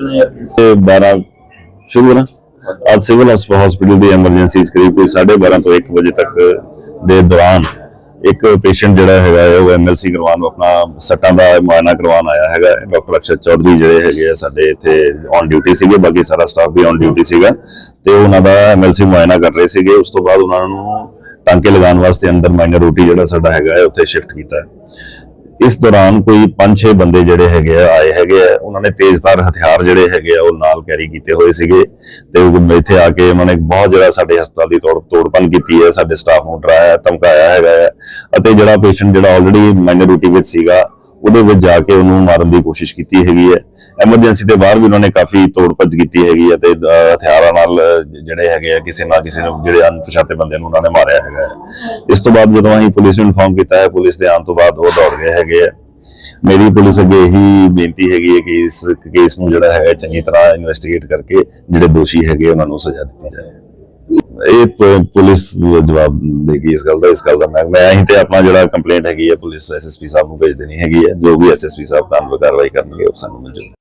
12 ਸ਼ੁਰੂ ਕਰਾਂ ਅੱਜ ਸਿਵਲ ਹਸਪੀਟਲ ਦੀ ਐਮਰਜੈਂਸੀ ਕਰੀਬ ਕੋਈ 12:30 ਤੋਂ 1 ਵਜੇ ਤੱਕ ਦੇ ਦੌਰਾਨ ਇੱਕ ਪੇਸ਼ੈਂਟ ਜਿਹੜਾ ਹੈਗਾ ਉਹ ਐਮਐਲਸੀ ਕਰਵਾਉਣ ਨੂੰ ਆਪਣਾ ਸੱਟਾਂ ਦਾ ਮੁਆਇਨਾ ਕਰਵਾਉਣ ਆਇਆ ਹੈਗਾ ਡਾਕਟਰ ਅਕਸ਼ਰ ਚੌਧਰੀ ਜਿਹੜੇ ਹੈਗੇ ਆ ਸਾਡੇ ਇੱਥੇ ਔਨ ਡਿਊਟੀ ਸੀਗੇ, ਬਾਕੀ ਸਾਰਾ ਸਟਾਫ ਵੀ ਔਨ ਡਿਊਟੀ ਸੀਗਾ। ਤੇ ਉਹਨਾਂ ਦਾ ਐਮਐਲਸੀ ਮੁਆਇਨਾ ਕਰ ਰਹੇ ਸੀਗੇ। ਉਸ ਤੋਂ ਬਾਅਦ ਉਹਨਾਂ ਨੂੰ ਟਾਂਕੇ ਲਗਾਉਣ ਵਾਸਤੇ ਅੰਦਰ ਮਾਈਨਰ ਰੋਟੀ ਜਿਹੜਾ ਸਾਡਾ ਹੈਗਾ ਉੱਥੇ ਸ਼ਿਫਟ ਕੀਤਾ ਹੈ। ਇਸ ਦੌਰਾਨ ਕੋਈ 5-6 ਬੰਦੇ ਜਿਹੜੇ ਹੈਗੇ ਆ, ਆਏ ਹੈਗੇ ਆ। ਉਹਨਾਂ ਨੇ ਤੇਜ਼ਧਾਰ ਹਥਿਆਰ ਜਿਹੜੇ ਹੈਗੇ ਆ, ਉਹ ਨਾਲ ਕੈਰੀ ਕੀਤੇ ਹੋਏ ਸੀਗੇ। ਤੇ ਉਹ ਇੱਥੇ ਆ ਕੇ ਉਹਨਾਂ ਨੇ ਬਹੁਤ ਜਿਹੜਾ ਸਾਡੇ ਹਸਪਤਾਲ ਦੀ ਤੋੜ ਤੋੜਪਨ ਕੀਤੀ ਹੈ। ਸਾਡੇ ਸਟਾਫ ਨੂੰ ਡਰਾਇਆ, ਧਮਕਾਇਆ ਹੈਗਾ ਹੈ। ਅਤੇ ਜਿਹੜਾ ਪੇਸ਼ੈਂਟ ਜਿਹੜਾ ਆਲਰੇਡੀ ਮਾਈਨੋਰਿਟੀ ਵਿੱਚ ਸੀਗਾ ਉਹਦੇ ਵਿੱਚ ਜਾ ਕੇ ਉਹਨੂੰ ਮਾਰਨ ਦੀ ਕੋਸ਼ਿਸ਼ ਕੀਤੀ ਹੈਗੀ ਹੈ। ਐਮਰਜੈਂਸੀ ਦੇ ਬਾਹਰ ਵੀ ਉਹਨਾਂ ਨੇ ਕਾਫੀ ਤੋੜ ਭੱਜ ਕੀਤੀ ਹੈਗੀ ਹੈ ਤੇ ਹਥਿਆਰਾਂ ਨਾਲ ਜਿਹੜੇ ਹੈਗੇ ਆ, ਕਿਸੇ ਨਾ ਕਿਸੇ ਨੂੰ, ਜਿਹੜੇ ਅਣਪਛਾਤੇ ਬੰਦੇ ਨੂੰ ਉਹਨਾਂ ਨੇ ਮਾਰਿਆ ਹੈਗਾ ਇਸ ਤੋਂ ਬਾਅਦ ਜਦੋਂ ਅਸੀਂ ਪੁਲਿਸ ਨੂੰ ਇਨਫੋਰਮ ਕੀਤਾ ਹੈ, ਪੁਲਿਸ ਦੇ ਆਉਣ ਤੋਂ ਬਾਅਦ ਉਹ ਦੌੜ ਗਏ ਹੈਗੇ ਆ। ਮੇਰੀ ਪੁਲਿਸ ਅੱਗੇ ਇਹੀ ਬੇਨਤੀ ਹੈਗੀ ਹੈ ਕਿ ਇਸ ਕੇਸ ਨੂੰ ਜਿਹੜਾ ਹੈ ਚੰਗੀ ਤਰ੍ਹਾਂ ਇਨਵੈਸਟੀਗੇਟ ਕਰਕੇ ਜਿਹੜੇ ਦੋਸ਼ੀ ਹੈਗੇ ਉਹਨਾਂ ਨੂੰ ਸਜ਼ਾ ਦਿੱਤੀ ਜਾਏ। ਇਹ ਪੁਲਿਸ ਜਵਾਬ ਦੇਗੀ ਇਸ ਗੱਲ ਦਾ ਇਸ ਗੱਲ ਦਾ ਮੈਂ ਮੈਂ ਅਸੀਂ ਤੇ ਆਪਣਾ ਜਿਹੜਾ ਕੰਪਲੇਂਟ ਹੈਗੀ ਹੈ ਪੁਲਿਸ ਐਸਐਸਪੀ ਸਾਹਿਬ ਨੂੰ ਭੇਜ ਦੇਣੀ ਹੈਗੀ ਹੈ ਜੋ ਵੀ ਐਸਐਸਪੀ ਸਾਹਿਬ ਕਾਨੂੰਨ ਕਾਰਵਾਈ ਕਰਨਗੇ ਉਹ ਸਾਨੂੰ ਮਿਲ ਸੀ?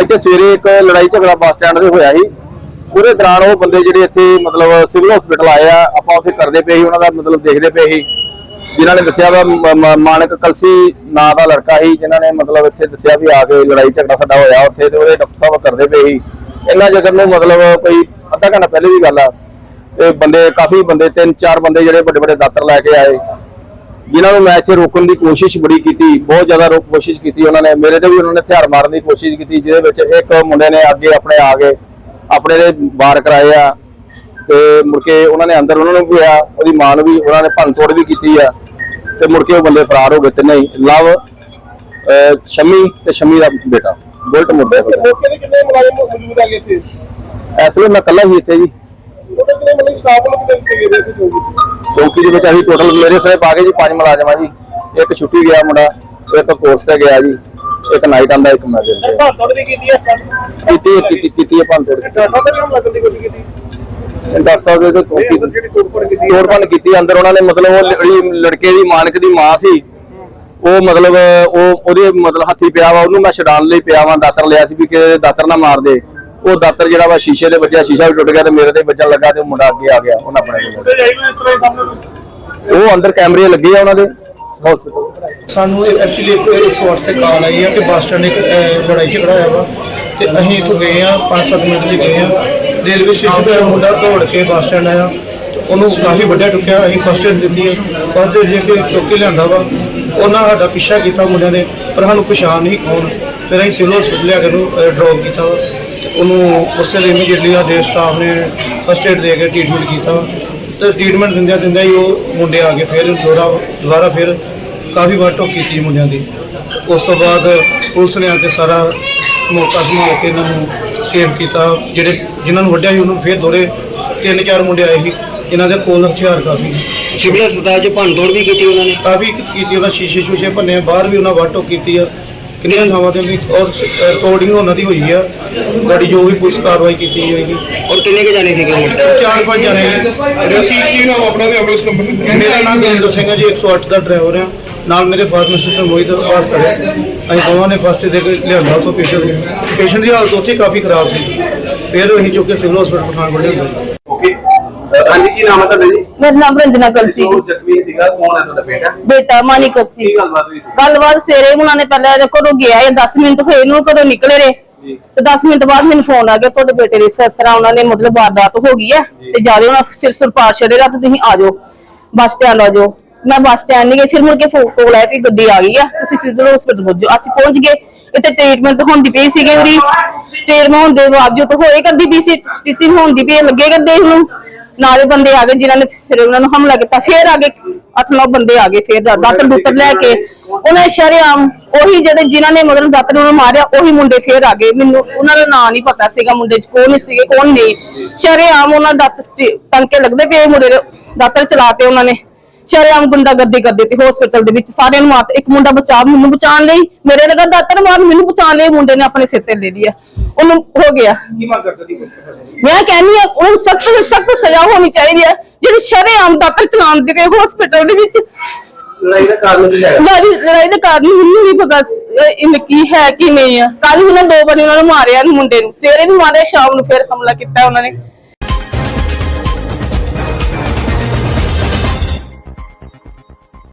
ਇੱਥੇ ਸਵੇਰੇ ਇੱਕ ਲੜਾਈ ਝਗੜਾ ਬੱਸ ਸਟੈਂਡ ਤੇ ਹੋਇਆ ਸੀ। ਉਹਦੇ ਦੌਰਾਨ ਉਹ ਬੰਦੇ ਜਿਹੜੇ ਇੱਥੇ ਮਤਲਬ ਸਿਵਲ ਹਸਪੀਟਲ ਆਏ ਆ ਆਪਾਂ ਉੱਥੇ ਕਰਦੇ ਪਏ ਸੀ ਉਹਨਾਂ ਦਾ ਮਤਲਬ ਦੇਖਦੇ ਪਏ ਸੀ। ਜਿਨ੍ਹਾਂ ਨੇ ਦੱਸਿਆ ਵਾ ਮਾਨਕ ਕਲਸੀ ਨਾਂ ਦਾ ਲੜਕਾ ਸੀ ਜਿਨ੍ਹਾਂ ਨੇ ਮਤਲਬ ਇੱਥੇ ਦੱਸਿਆ ਵੀ ਆ ਕੇ ਲੜਾਈ ਝਗੜਾ ਸਾਡਾ ਹੋਇਆ ਉੱਥੇ ਤੇ ਉਹਦੇ ਡਾਕਟਰ ਸਾਹਿਬ ਕਰਦੇ ਪਏ ਸੀ। ਇਹਨਾਂ ਜਗਰ ਨੂੰ ਮਤਲਬ ਕੋਈ ਅੱਧਾ ਘੰਟਾ ਪਹਿਲੇ ਦੀ ਗੱਲ ਆ। ਤੇ ਬੰਦੇ, ਕਾਫੀ ਬੰਦੇ, ਤਿੰਨ ਚਾਰ ਬੰਦੇ ਜਿਹੜੇ ਵੱਡੇ ਵੱਡੇ ਦਾਤਰ ਲੈ ਕੇ ਆਏ, ਜਿਨ੍ਹਾਂ ਨੂੰ ਮੈਂ ਇੱਥੇ ਰੋਕਣ ਦੀ ਕੋਸ਼ਿਸ਼ ਬੜੀ ਕੀਤੀ, ਬਹੁਤ ਜ਼ਿਆਦਾ ਰੋਕ ਕੋਸ਼ਿਸ਼ ਕੀਤੀ ਉਹਨਾਂ ਨੇ। ਮੇਰੇ ਤੇ ਵੀ ਉਹਨਾਂ ਨੇ ਹਥਿਆਰ ਮਾਰਨ ਦੀ ਕੋਸ਼ਿਸ਼ ਕੀਤੀ, ਜਿਹਦੇ ਵਿੱਚ ਇੱਕ ਮੁੰਡੇ ਨੇ ਅੱਗੇ ਆਪਣੇ ਆ ਕੇ ਆਪਣੇ ਦੇ ਵਾਰ ਕਰਾਏ ਆ। ਤੇ ਮੁੜ ਕੇ ਉਹਨਾਂ ਨੇ ਅੰਦਰ ਉਹਨਾਂ ਨੂੰ ਵੀ ਆ ਉਹਦੀ ਮਾਂ ਨੂੰ ਵੀ ਉਹਨਾਂ ਨੇ ਭੰਨ ਤੋੜ ਵੀ ਕੀਤੀ ਆ। ਤੇ ਮੁੜ ਕੇ ਉਹ ਬੰਦੇ ਫਰਾਰ ਹੋ ਗਏ ਤੇ ਨਹੀਂ ਲਵ, ਅਹ ਸ਼ਮੀ ਤੇ ਸ਼ਮੀ ਦਾ ਬੇਟਾ। ਬੁਲਟ ਮੁੰਡੇ ਮੌਕੇ ਤੇ ਕਿੰਨੇ ਮੁਲਾਜ਼ਮ ਮੌਜੂਦ ਹੈਗੇ ਇੱਥੇ? ਇਸ ਵੇਲੇ ਮੈਂ ਇਕੱਲਾ ਹੀ ਇੱਥੇ ਜੀ। ਚੌਂਕੀ? ਚੌਕੀ ਦੇ ਵਿੱਚ ਅਸੀਂ ਟੋਟਲ ਮੇਰੇ ਸਾਰੇ ਪਾ ਕੇ ਜੀ ਪੰਜ ਮੁਲਾਜ਼ਮ ਆ ਜੀ। ਇੱਕ ਛੁੱਟੀ ਗਿਆ ਮੁੰਡਾ ਇੱਕ ਕੋਰਸ ਤੇ ਗਿਆ ਜੀ। ਇੱਕ ਨਾਈਟ ਆਂਦਾ ਇੱਕ ਮੈਂ ਵੀ ਕੀਤੀ ਕੀਤੀ ਕੀਤੀ ਹੈ ਭੰਨ ਤੋੜ ਡਾਟਾ ਤਾਂ ਨਹੀਂ ਲੱਗਣ ਦੀ ਕੋਸ਼ਿਸ਼ ਕੀਤੀ? ਡਾਕਟਰ ਸਾਹਿਬ ਦੇ ਜਿਹੜੀ ਤੋੜਫੋੜ ਕੀਤੀ ਅੰਦਰ ਉਹਨਾਂ ਨੇ ਮਤਲਬ ਉਹ ਜਿਹੜੀ ਲੜਕੇ ਦੀ ਮਾਨਕ ਦੀ ਮਾਂ ਸੀ ਉਹ ਮਤਲਬ ਉਹ ਉਹਦੇ ਮਤਲਬ ਹੱਥੀ ਪਿਆ ਵਾ ਉਹਨੂੰ ਮੈਂ ਛਡਾਣ ਲਈ ਪਿਆ ਵਾ ਦਾਤਰ ਲਿਆ ਸੀ ਵੀ ਕਿ ਦਾਤਰ ਨਾ ਮਾਰ ਦੇ। ਉਹ ਦਾਤਰ ਜਿਹੜਾ ਵਾ ਸ਼ੀਸ਼ੇ ਦੇ ਵੱਜਿਆ ਸ਼ੀਸ਼ਾ ਵੀ ਟੁੱਟ ਗਿਆ ਤੇ ਮੇਰੇ ਤੇ ਵੱਜਣ ਲੱਗਾ ਤੇ ਉਹ ਮੁੰਡਾ ਅੱਗੇ ਆ ਗਿਆ ਉਹਨਾਂ ਆਪਣੇ ਕੋਲ। ਉਹ ਅੰਦਰ ਕੈਮਰੇ ਲੱਗੇ ਆ ਉਹਨਾਂ ਦੇ ਹਸਪੀਟਲ ਸਾਨੂੰ ਐਕਚੁਅਲੀ ਇੱਕ 108 ਤੇ ਕਾਲ ਆਈ ਹੈ ਕਿ ਬੱਸ ਸਟੈਂਡ ਇੱਕ ਅਹ, ਲੜਾਈ ਝਗੜਾ ਹੋਇਆ ਵਾ। ਤੇ ਅਸੀਂ ਇੱਥੋਂ ਗਏ ਆ 5-7 ਮਿੰਟ ਲਈ ਗਏ ਆ। ਰੇਲਵੇ ਸਟੇਸ਼ਨ ਤੋਂ ਇਹ ਮੁੰਡਾ ਦੌੜ ਕੇ ਬੱਸ ਸਟੈਂਡ ਆਇਆ। ਤੇ ਉਹਨੂੰ ਕਾਫੀ ਵੱਡਾ ਟੁੱਕਿਆ ਅਸੀਂ ਫਸਟ ਏਡ ਦਿੱਤੀ ਹੈ ਫਸਟ ਏਡ ਦੇ ਕੇ ਚੁੱਕ ਕੇ ਲਿਆਂਦਾ ਵਾ। ਉਹਨਾਂ ਸਾਡਾ ਪਿੱਛਾ ਕੀਤਾ ਮੁੰਡਿਆਂ ਨੇ ਪਰ ਸਾਨੂੰ ਪਛਾਣ ਨਹੀਂ ਕੌਣ। ਫਿਰ ਅਸੀਂ ਸਿਵਲ ਹਸਪੀਟਲ ਲਿਆ ਕੇ ਉਹਨੂੰ ਡ੍ਰੌਪ ਕੀਤਾ ਵਾ। ਉਹਨੂੰ ਉਸੇ ਦੇ ਇਮੀਡੀਏਟਲੀ ਸਾਡੇ ਸਟਾਫ ਨੇ ਫਸਟ ਏਡ ਦੇ ਕੇ ਟ੍ਰੀਟਮੈਂਟ ਕੀਤਾ। ਤੇ ਟ੍ਰੀਟਮੈਂਟ ਦਿੰਦਿਆਂ ਦਿੰਦਿਆਂ ਹੀ ਉਹ ਮੁੰਡੇ ਆ ਗਏ ਫਿਰ ਦੁਬਾਰਾ ਦੁਬਾਰਾ ਫਿਰ ਕਾਫੀ ਵਾਰ ਟੋਕ ਕੀਤੀ ਮੁੰਡਿਆਂ ਦੀ। ਉਸ ਤੋਂ ਬਾਅਦ ਪੁਲਿਸ ਨੇ ਆ ਕੇ ਸਾਰਾ ਮੌਕਾ ਸੰਭਾਲ ਕੇ ਇਹਨਾਂ ਨੂੰ ਸੇਵ ਕੀਤਾ। ਜਿਹੜੇ ਜਿਨ੍ਹਾਂ ਨੂੰ ਵੱਢਿਆ ਸੀ ਉਹਨੂੰ ਫਿਰ ਦੋਰੇ ਤਿੰਨ ਚਾਰ ਮੁੰਡੇ ਆਏ ਸੀ। ਇਹਨਾਂ ਦੇ ਕੋਲ ਹਥਿਆਰ ਕਾਫੀ। ਸਿਵਲ ਹਸਪਤਾਲ 'ਚ ਭੰਨ ਤੋੜ ਵੀ ਕੀਤੀ ਉਹਨਾਂ ਨੇ? ਕਾਫੀ ਕੀਤੀ ਉਹਨਾਂ ਸ਼ੀਸ਼ੇ ਸ਼ੂਸ਼ੇ ਭੰਨੇ ਬਾਹਰ ਵੀ ਉਹਨਾਂ ਵਾਟੋ ਕੀਤੀ ਆ। ਕਿੰਨੀਆਂ ਥਾਵਾਂ ਤੇ ਵੀ ਔਰ ਰਿਕਾਰਡਿੰਗ ਉਹਨਾਂ ਦੀ ਹੋਈ ਆ। ਗਾੜੀ ਜੋ ਵੀ ਪੁਲਿਸ ਕਾਰਵਾਈ ਕੀਤੀ ਜਾਏਗੀ ਔਰ ਕਿੰਨੇ ਕੇ ਜਾਣੇ ਸੀਗੇ ਮੁੰਡੇ ਚਾਰ ਪੰਜ ਜਣੇ ਕੀ ਕੀ ਨਾਮ ਆਪਣਾ ਤੇ ਐਂਬੂਲੈਂਸ ਨੰਬਰ ਮੇਰਾ ਨਾਮ ਗੇਂਦਰ ਸਿੰਘ ਹੈ ਜੀ 108 ਦਾ ਡਰਾਈਵਰ ਆ। ਨਾਲ ਮੇਰੇ ਫਾਦਰ ਸਿਸਟਰ ਮੋਹਿਤ ਪਾਸ ਕਰੇ ਅਸੀਂ ਦੋਵਾਂ ਨੇ ਫਸਟ ਦੇ ਕੇ ਲਿਆਂਦਾ ਉੱਥੋਂ ਪੇਸ਼ੈਂਟ ਨੂੰ। ਪੇਸ਼ੈਂਟ ਦੀ ਹਾਲਤ ਉੱਥੇ ਕਾਫੀ ਖਰਾਬ ਸੀ। ਫਿਰ ਅਸੀਂ ਚੁੱਕ ਕੇ ਸਿਵਲ ਹਸਪਤਾਲ ਪਠਾਨਕੋਟ ਲਿਆਂਦਾ। ਓਕੇ। ਹਾਂਜੀ ਕੀ ਨਾਮ ਹੈ ਤੁਹਾਡਾ ਜੀ? ਮੇਰਾ ਨਾਮ ਰੰਜਨਾ ਕਲਸੀ ਜੋ ਜ਼ਖਮੀ ਸੀਗਾ ਕੌਣ ਹੈ ਤੁਹਾਡਾ ਬੇਟਾ? ਬੇਟਾ ਮਾਨੀ ਕਲਸੀ ਕੀ ਗੱਲਬਾਤ ਹੋਈ ਸੀ? ਗੱਲਬਾਤ ਸਵੇਰੇ ਉਹਨਾਂ ਨੇ ਪਹਿਲਾਂ ਇਹਦੇ ਘਰੋਂ ਗਿਆ ਇਹ 10 ਮਿੰਟ ਹੋਏ ਨੂੰ ਘਰੋਂ ਨਿਕਲੇ ਰੇ ਜੀ। ਤੇ 10 ਮਿੰਟ ਬਾਅਦ ਮੈਨੂੰ ਫੋਨ ਆ ਗਿਆ ਤੁਹਾਡੇ ਬੇਟੇ ਦੀ ਇਸ ਤਰ੍ਹਾਂ ਉਹਨਾਂ ਨੇ ਮਤਲਬ ਵਾਰਦਾਤ ਹੋ ਗਈ ਹੈ। ਤੇ ਜ਼ਿਆਦਾ ਉਹਨਾਂ ਸਿਰ ਸੁਰਪਾਰ ਛੜੇ ਰਾਤ ਤੁਸੀਂ ਆ ਜਾਓ ਬੱਸ ਸਟੈਂਡ ਆ ਜਾਓ। ਮੈਂ ਬੱਸ ਸਟੈਂਡ ਨਹੀਂ ਗਈ ਫਿਰ ਮੁੜ ਕੇ ਫੋਨ ਕੋਲ ਆਇਆ ਕਿ ਗੱਡੀ ਆ ਗਈ ਆ ਤੁਸੀਂ ਸਿੱਧੂ ਹਸਪੀਟਲ ਪਹੁੰਚ ਜਾਓ ਅਸੀਂ ਪਹੁੰਚ ਗਏ ਇੱਥੇ ਟ੍ਰੀਟਮੈਂਟ ਹੁੰਦੀ ਪਈ ਸੀਗੀ ਉਹਦੀ। ਟ੍ਰੀਟਮੈਂਟ ਹੁੰਦੇ ਬਾਵਜੂਦ ਹੋਏ ਕਰਦੀ ਪਈ ਸੀ ਸਟਿਚਿੰਗ ਹੁੰਦੀ ਪਈ ਲੱਗੇ ਕਰਦੇ ਨੂੰ ਨਾਲੇ ਬੰਦੇ ਆ ਗਏ ਜਿਨ੍ਹਾਂ ਨੇ ਸਿਰੇ ਉਹਨਾਂ ਨੂੰ ਹਮਲਾ ਕੀਤਾ ਫਿਰ ਆ ਗਏ ਅੱਠ ਨੌ ਬੰਦੇ ਆ ਗਏ ਫਿਰ ਦਾਤਰ ਦੁੱਤਰ ਲੈ ਕੇ। ਉਹਨੇ ਸ਼ਰੇਆਮ ਉਹੀ ਜਿਹੜੇ ਜਿਨ੍ਹਾਂ ਨੇ ਮਤਲਬ ਦਾਤਰ ਨੂੰ ਮਾਰਿਆ ਉਹੀ ਮੁੰਡੇ ਫਿਰ ਆ ਗਏ। ਮੈਨੂੰ ਉਹਨਾਂ ਦਾ ਨਾਂ ਨਹੀਂ ਪਤਾ ਸੀਗਾ ਮੁੰਡੇ ਚ ਕੌਣ ਸੀਗੇ ਕੌਣ ਨਹੀਂ। ਸ਼ਰੇਆਮ ਉਹਨਾਂ ਦਾ ਟੰਕੇ ਲੱਗਦੇ ਪਏ ਮੁੰਡੇ ਦੇ ਦਾਤਰ ਚਲਾਤੇ ਉਹਨਾਂ ਨੇ। ਸ਼ਰੇਆਮ ਗੁੰਡਾ ਗੱਦੀ ਕਰਦੇ ਤੇ ਹਸਪੀਟਲ ਦੇ ਵਿੱਚ ਸਾਰਿਆਂ ਨੂੰ ਮਾਰ ਇੱਕ ਮੁੰਡਾ ਬਚਾ ਮੈਨੂੰ ਬਚਾਉਣ ਲਈ ਮੇਰੇ ਲਗਾ ਦਾਤਰ ਮਾਰ ਮੈਨੂੰ ਬਚਾਉਣ ਲਈ ਮੁੰਡੇ ਨੇ ਆਪਣੇ ਸਿਰ ਤੇ ਲੈ ਲਿਆ ਉਹਨੂੰ ਹੋ ਗਿਆ। ਕੀ ਮੰਗ ਕਰਦੇ ਮੈਂ ਕਹਿੰਦੀ ਆ ਉਹਨੂੰ ਸਖਤ ਸਖਤ ਸਜ਼ਾ ਹੋਣੀ ਚਾਹੀਦੀ ਹੈ ਜਿਹੜੀ ਸ਼ਰੇਆਮ ਦਾਤਰ ਚਲਾਉਣ ਦੇ ਹਸਪੀਟਲ ਦੇ ਵਿੱਚ। ਲੜਾਈ ਦਾ ਕਾਰਨ ਕੀ ਹੈ? ਲੜਾਈ ਦੇ ਕਾਰਨ ਮੈਨੂੰ ਨਹੀਂ ਪਤਾ ਇਹ ਇਹ ਕੀ ਹੈ ਕੀ ਨਹੀਂ ਆ। ਕੱਲ ਉਹਨਾਂ ਦੋ ਵਾਰੀ ਉਹਨਾਂ ਨੂੰ ਮਾਰਿਆ ਮੁੰਡੇ ਨੂੰ। ਸਵੇਰੇ ਵੀ ਮਾਰਿਆ ਸ਼ਾਮ ਨੂੰ ਫਿਰ ਹਮਲਾ ਕੀਤਾ ਉਹਨਾਂ ਨੇ।